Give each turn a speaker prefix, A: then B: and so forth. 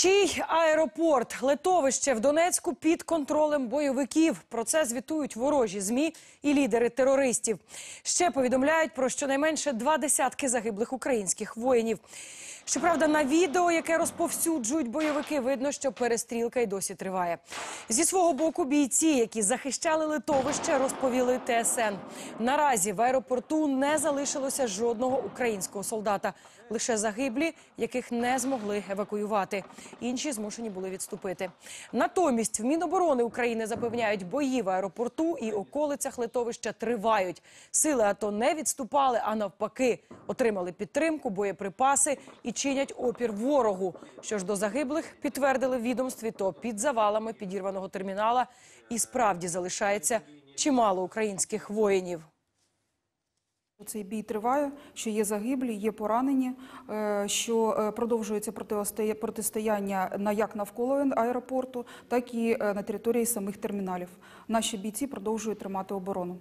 A: Чий аеропорт литовище в Донецьку під контролем бойовиків? Про це звітують ворожі змі і лідери терористів. Ще повідомляють про щонайменше два десятки загиблих українських воїнів. Щоправда, на відео, яке розповсюджують бойовики, видно, що перестрілка й досі триває. Зі свого боку, бійці, які захищали литовище, розповіли ТСН. Наразі в аеропорту не залишилося жодного українського солдата, лише загиблі, яких не змогли евакуювати. Інші змушені були відступити. Натомість в Міноборони України запевняють, бої в аеропорту і околицях литовища тривають. Сили АТО не відступали, а навпаки, отримали підтримку, боєприпаси і чинять опір ворогу. Що ж до загиблих підтвердили в відомстві, то під завалами підірваного термінала і справді залишається чимало українських воїнів.
B: Цей бій триває, що є загиблі, є поранені, е, що е, продовжується протистоя- протистояння на як навколо аеропорту, так і е, на території самих терміналів. Наші бійці продовжують тримати оборону.